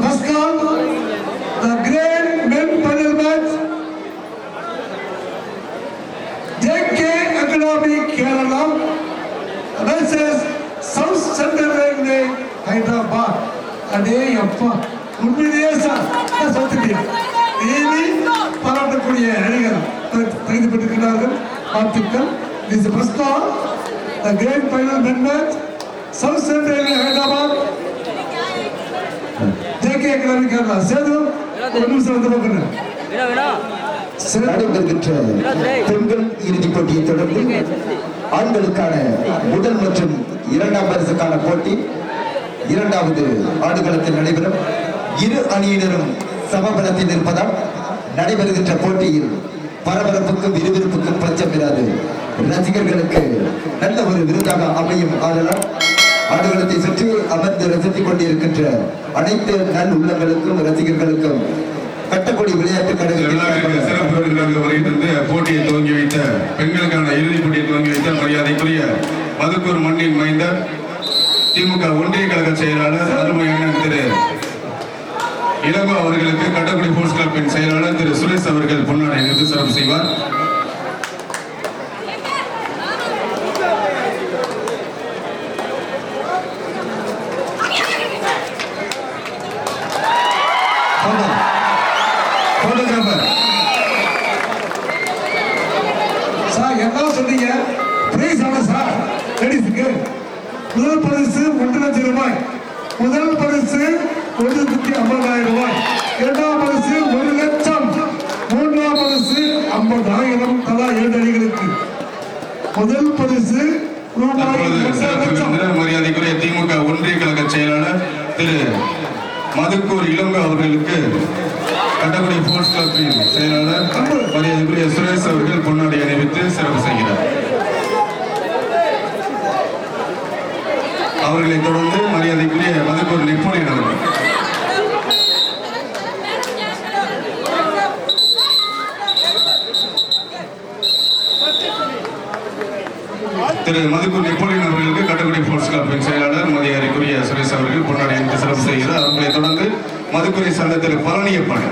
Pascal, the great men panel match. JK Academy Kerala versus South Central Railway Hyderabad. அடே அப்பா உண்மையிலேயே sir நான் சொல்லிட்டேன். பாராட்டக்கூடிய அணிகள் தகுதி பெற்றிருக்கிறார்கள். வாழ்த்துக்கள் this first call the great final men match south central railway Hyderabad Kerala Setu ஒரு நிமிஷம் வந்து நடைபெறுகின்ற பெண்கள் இறுதிப் போட்டியை தொடர்ந்து ஆண்களுக்கான முதல் மற்றும் இரண்டாம் பரிசுக்கான போட்டி இரண்டாவது ஆடுகளத்தில் நடைபெறும். இரு அணியினரும் சமபலத்தில் இருப்பதால் நடைபெறுகின்ற போட்டியில் பரபரப்புக்கும் விறுவிறுப்புக்கும் பஞ்சம் இராது. ரசிகர்களுக்கு நல்ல ஒரு விருதாக அமையும் ஆடலாம். ஆடுகளத்தை சுற்றி அமர்ந்து ரசித்துக் கொண்டிருக்கின்ற அனைத்து நல் உள்ளங்களுக்கும் ரசிகர்களுக்கும் கட்டப்பொடி விளையாட்டு கழகத்தில் சிறப்பு வருகின்றது போட்டியை துவங்கி வைத்த பெண்களுக்கான இறுதிப் போட்டியை துவங்கி வைத்த மரியாதைக்குரிய மதுக்கூர் மண்ணின் மைந்தர் திமுக ஒன்றிய கழக செயலாளர் அருமை அண்ணன் திரு இளங்கோ அவர்களுக்கு கட்டக்குடி போர்ட்ஸ் கிளப்பின் செயலாளர் திரு சுரேஷ் அவர்கள் பொன்னாடை அணிவித்து சிறப்பு செய்வார் போட்டோகிராஃபர் சார் பிரைஸ் சார் லேடிஸுக்கு முதல் பரிசு ஒன்று லட்சம் ரூபாய். முதல் பரிசு ஒரு லட்சத்தி ஐம்பதாயிரம் ரூபாய். இரண்டாம் பரிசு ஒரு லட்சம் மூன்றாம் பரிசு ஐம்பதாயிரம் தலா ஏழு அணிகளுக்கு முதல் பரிசு மரியாதைக்குரிய திமுக ஒன்றிய கழக செயலாளர் திரு மதுக்கூர் இளங்கோ அவர்களுக்கு கட்டக்குடி போர்ட்ஸ் கிளப்பின் செயலாளர் மரியாதைக்குரிய சுரேஷ் அவர்கள் பொன்னாடை அணிவித்து சிறப்பு செய்கிறார். அவர்களை தொடர்ந்து மரியாதைக்குரிய மதுக்கூர் நெப்போலியன் அவர்கள் திரு மதுக்கூர் நெப்போலியன் அவர்களுக்கு கட்டுக்குடி போர்ட்ஸ் கிளப்பின் செயலாளர் மரியாதைக்குரிய சுரேஷ் அவர்கள் பொன்னாடி அணிவித்து சிறப்பு செய்கிறார். அவர்களைத் தொடர்ந்து மதுக்குறை சார்ந்த திரு பழனியப்பன்.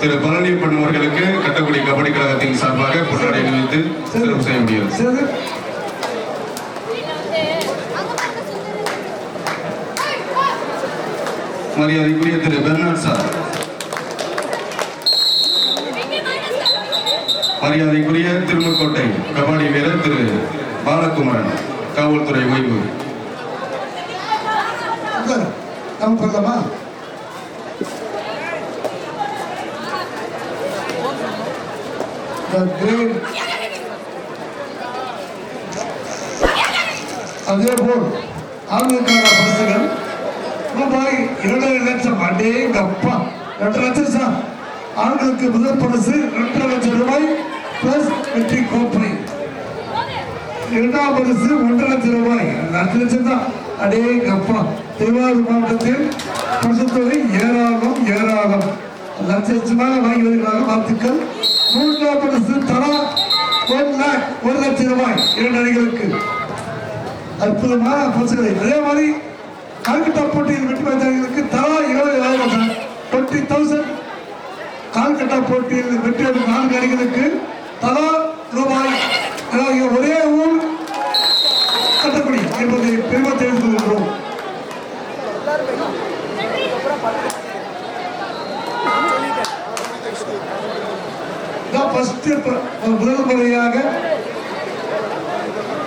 திரு பழனியப்பன் அவர்களுக்கு கட்டுக்குடி கபடி கழகத்தின் சார்பாக பொன்னாடி அணிவித்து சிறப்பு செய்ய முடியும் மரியாதைக்குரிய திரு பெர்னாட் சார் மரியாதைக்குரிய திருமக்கோட்டை கபாடி வீரர் திரு பாலகுமாரன் காவல்துறை ஓய்வு உட்காரு. நம்ம போகலாமா அதே போல் இரண்டரை லட்சம் அடே கப்பா. ரெண்டு லட்சம் சார் ஆண்களுக்கு முதல் பரிசு ரெண்டரை லட்சம் ரூபாய் பிளஸ் வெற்றி கோப்பை. இரண்டாம் பரிசு ஒன்றரை லட்சம் ரூபாய். அஞ்சு லட்சம் தான். அடே கப்பா. திருவாரூர் மாவட்டத்தில் பரிசுத்தொகை ஏராளம் ஏராளம். லட்ச லட்சமாக வாங்கி வருகிறார்கள் வாழ்த்துக்கள். மூன்றாம் பரிசு தலா ஒன் லேக் ஒரு லட்சம் ரூபாய். இரண்டு அணிகளுக்கு. அற்புதமான பரிசுகளை. அதே மாதிரி கால்கட்டா போட்டியில் வெற்றி பெற்றவர்களுக்கு தலா இருபதாயிரம் ஆயிரம் டுவெண்ட்டி தௌசண்ட் கால்கட்டா போட்டியில் வெற்றி பெற்ற நான்கு அணிகளுக்கு தலா ரூபாய். ஒரே ஊர் கட்டப்படி என்பதை பெருமை தெரிந்து கொள்கிறோம். முதல் முறையாக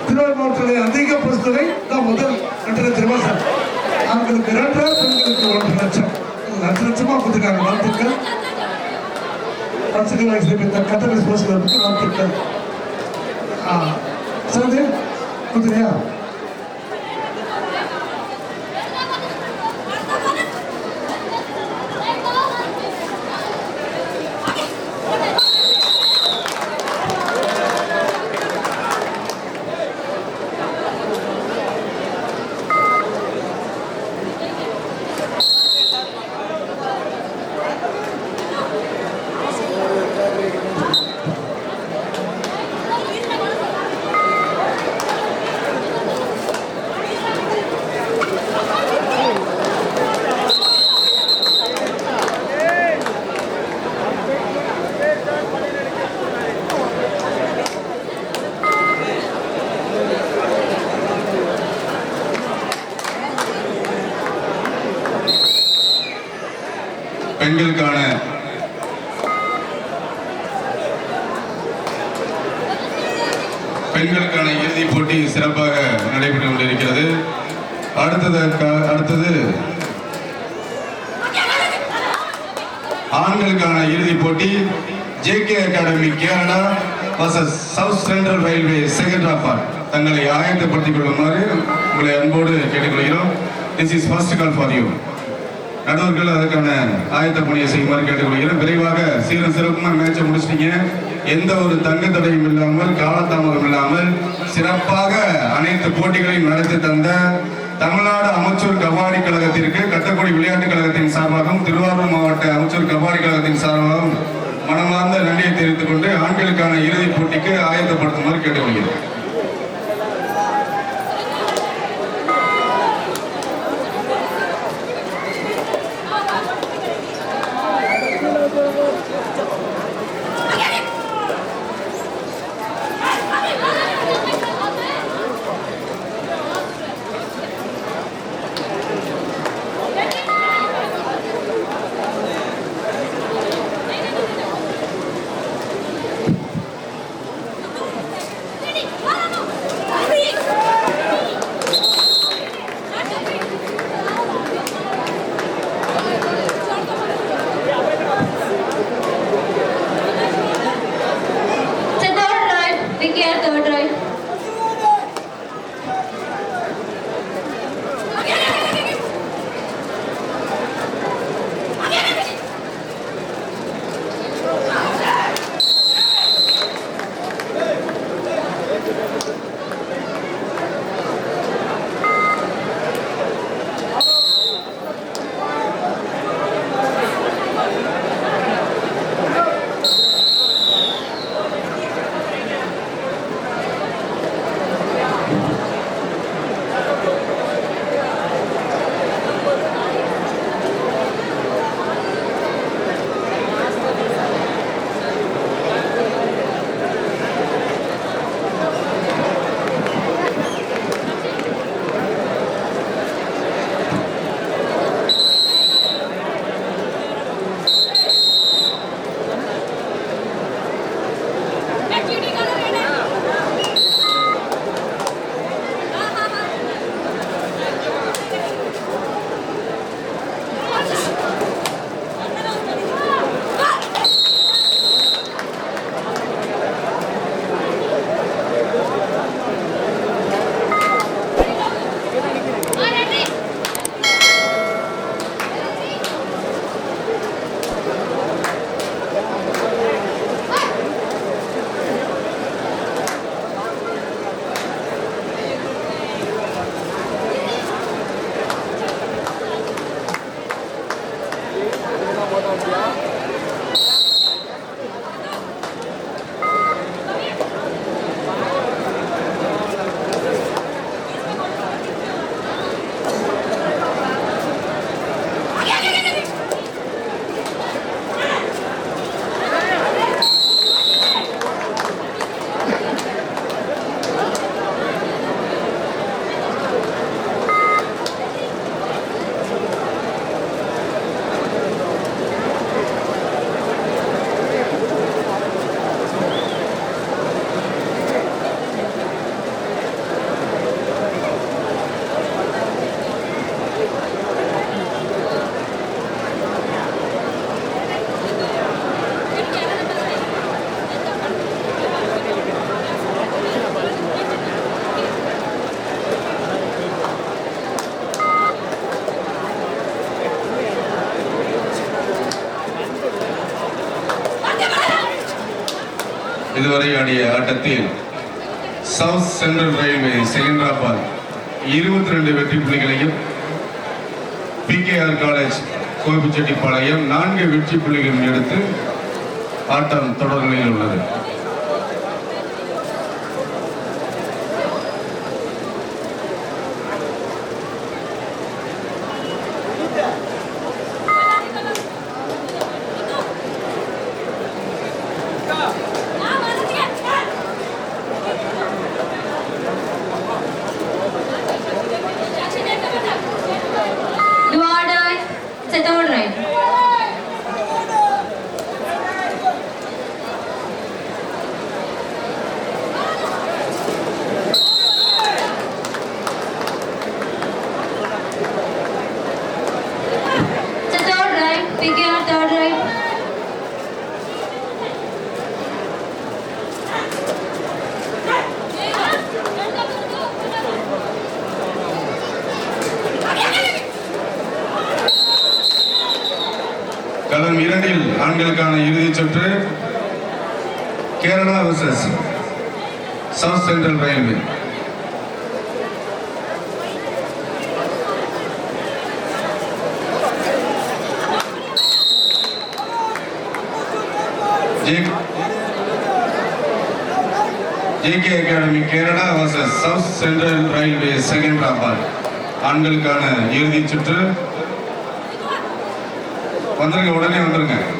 திருவாரூர் மாவட்டத்தில் அதிக பரிசுகளை தான் முதல் ரெண்டு லட்சம் ஆண்களுக்கு ரெண்டு பெண்களுக்கு ஒன்று லட்சம். லட்ச லட்சமா கொடுத்துருக்காங்க வாழ்த்துக்கள். பரிசுகள் வாங்கி சிறப்பித்த கட்டளை ஸ்போர்ட்ஸ் வாழ்த்துக்கள். ஆ சரி ஆண்களுக்கான இறுதிப் போட்டி JK academy Kerala versus south central railway Secunderabad தங்களை ஆயத்தப்படுத்திக் கொள்ளுமாறு உங்களை அன்போடு கேட்டுக்கொள்கிறோம். This is first call for you நடுவர்கள் அதற்கான ஆயத்த பணியை செய்யுமாறு கேட்டுக்கொள்கிறேன். விரைவாக சீரும் சிறப்புமா மேட்சை முடிச்சிட்டீங்க. எந்த ஒரு தங்க தடையும் இல்லாமல் காலதாமதம் இல்லாமல் சிறப்பாக அனைத்து போட்டிகளையும் நடத்தி தந்த தமிழ்நாடு அமைச்சூர் கபாடி கழகத்திற்கு கட்டக்குடி விளையாட்டுக் கழகத்தின் சார்பாகவும் திருவாரூர் மாவட்ட அமைச்சூர் கபாடி கழகத்தின் சார்பாகவும் மனமார்ந்த நன்றியை தெரிவித்துக் கொண்டு ஆண்களுக்கான இறுதிப் போட்டிக்கு ஆயத்தப்படுத்துமாறு கேட்டுக்கொள்கிறேன். இதுவரை ஆடிய ஆட்டத்தில் சவுத் சென்ட்ரல் ரயில்வே செகண்டராபாத் இருபத்தி ரெண்டு வெற்றி புள்ளிகளையும் பிகேஆர் காலேஜ் கோபிச்செட்டிப்பாளையம் நான்கு வெற்றி புள்ளிகளையும் எடுத்து ஆட்டம் தொடர்நிலையில் உள்ளது Do or die. It's a third right. களம் இரண்டில் ஆண்களுக்கான இறுதிச் சுற்று Kerala vs south central railway JK academy Kerala vs south central railway Secunderabad ஆண்களுக்கான இறுதிச் சுற்று. வந்துருங்க உடனே வந்துருங்க.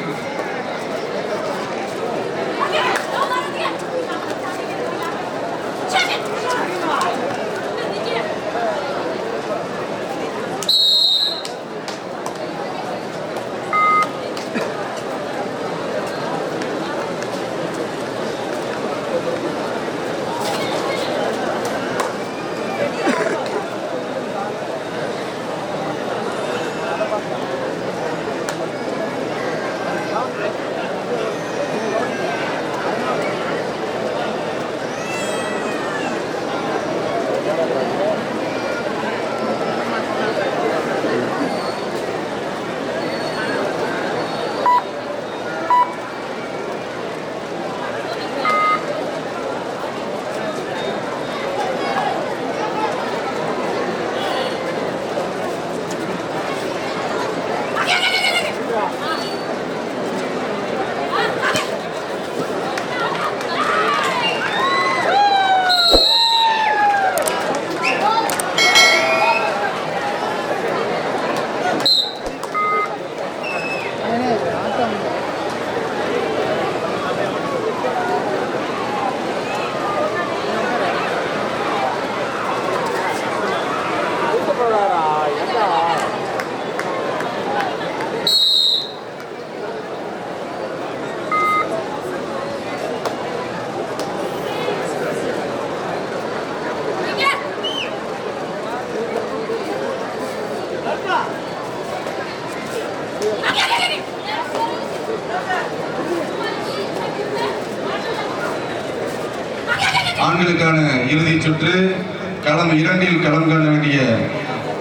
களம் இரண்டில் களம் காண வேண்டிய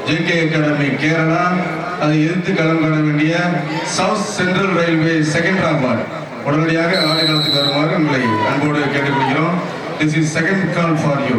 ஜேகே அகாடமி கேரளா அதை எதிர்த்து களம் காண வேண்டிய south central railway Secunderabad. உடனடியாக ஆடுகளத்துக்கு வருமாறு உங்களை அன்போடு கேட்டுக்கொள்கிறோம். This is second call for you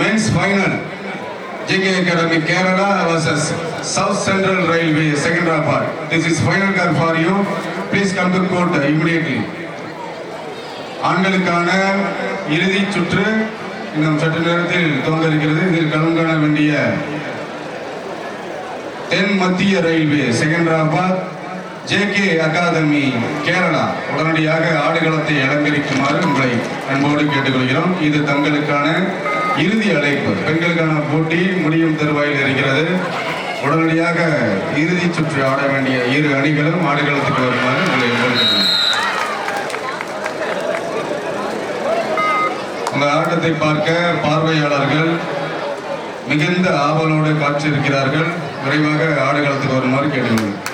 men's final GK academy Kerala versus south central railway Secunderabad this is final call for you please come to court immediately ஆண்களுக்கான இறுதிச் சுற்று இன்னும் சற்று நேரத்தில் துவங்க இருக்கிறது. இதில் கலந்து காண வேண்டிய தென் மத்திய railway Secunderabad JK academy Kerala உடனடியாக ஆடுகளத்தை அலங்கரிக்குமாறு உங்களை அன்போடு கேட்டுக்கொள்கிறோம். இது தங்களுக்கான இறுதி அழைப்பு. பெண்களுக்கான போட்டி முடியும் தருவாயில் இருக்கிறது. உடனடியாக இறுதி சுற்று ஆட வேண்டிய இரு அணிகளும் ஆடுகளத்துக்கு வருமாறு உங்களை இந்த ஆட்டத்தை பார்க்க பார்வையாளர்கள் மிகுந்த ஆவலோடு காட்சியிருக்கிறார்கள். விரைவாக ஆடுகளத்துக்கு வருமாறு கேட்டுக்கொள்கிறேன்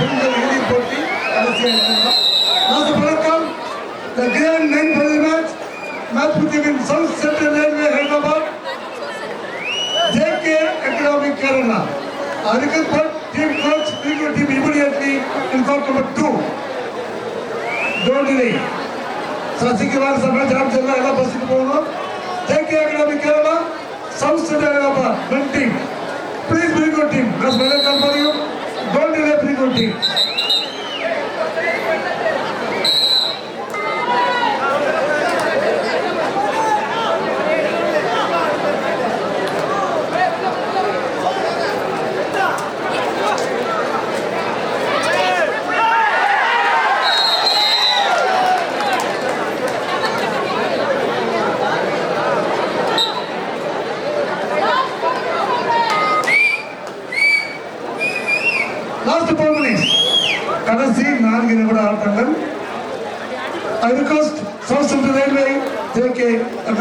பெண்கள் இறுதிப் போட்டி கடைசியாக லாஸ்ட் பழக்கம் the grand men for the match match between south central railway Hyderabad JK economic Kerala அதுக்கு team coach cricket team immediately in court number two don't delay Sasikumar சபை ஜாம் செல்லா எல்லாம் பஸ்ஸுக்கு போகணும் JK economic Kerala south central Hyderabad men team Please bring your team. Let's welcome for you. Don't delay, bring করবে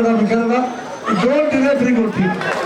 academy Kerala don't delay bring out team mister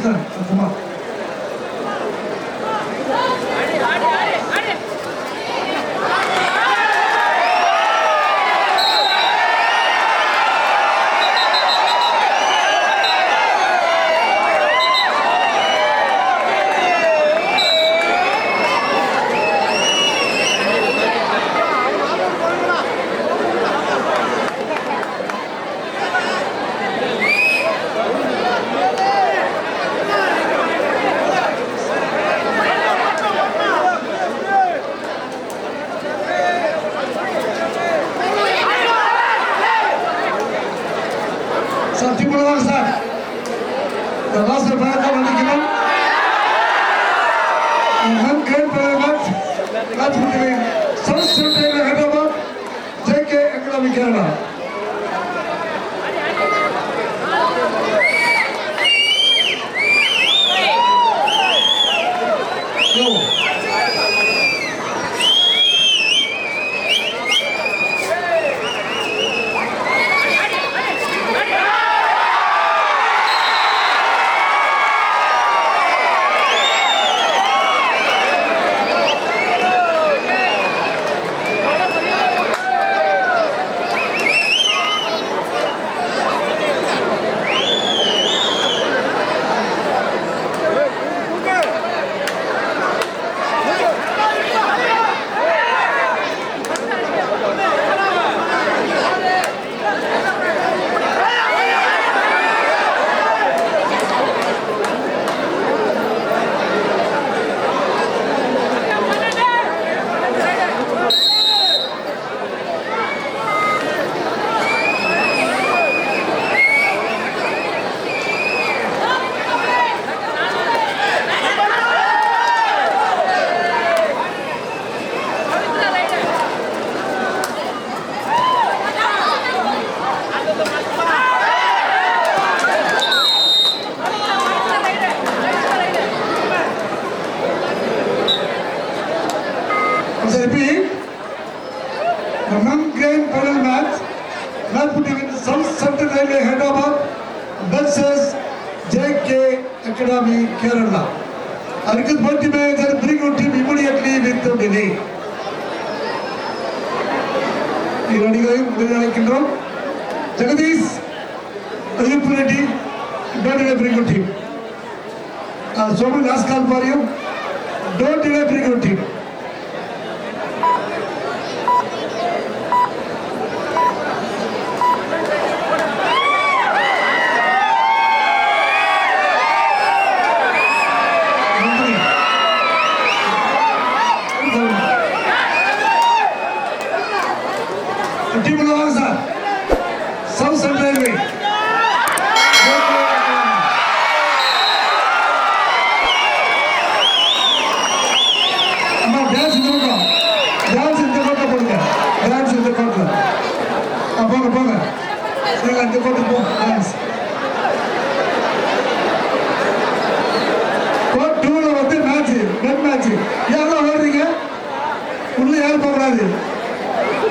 すたらこま。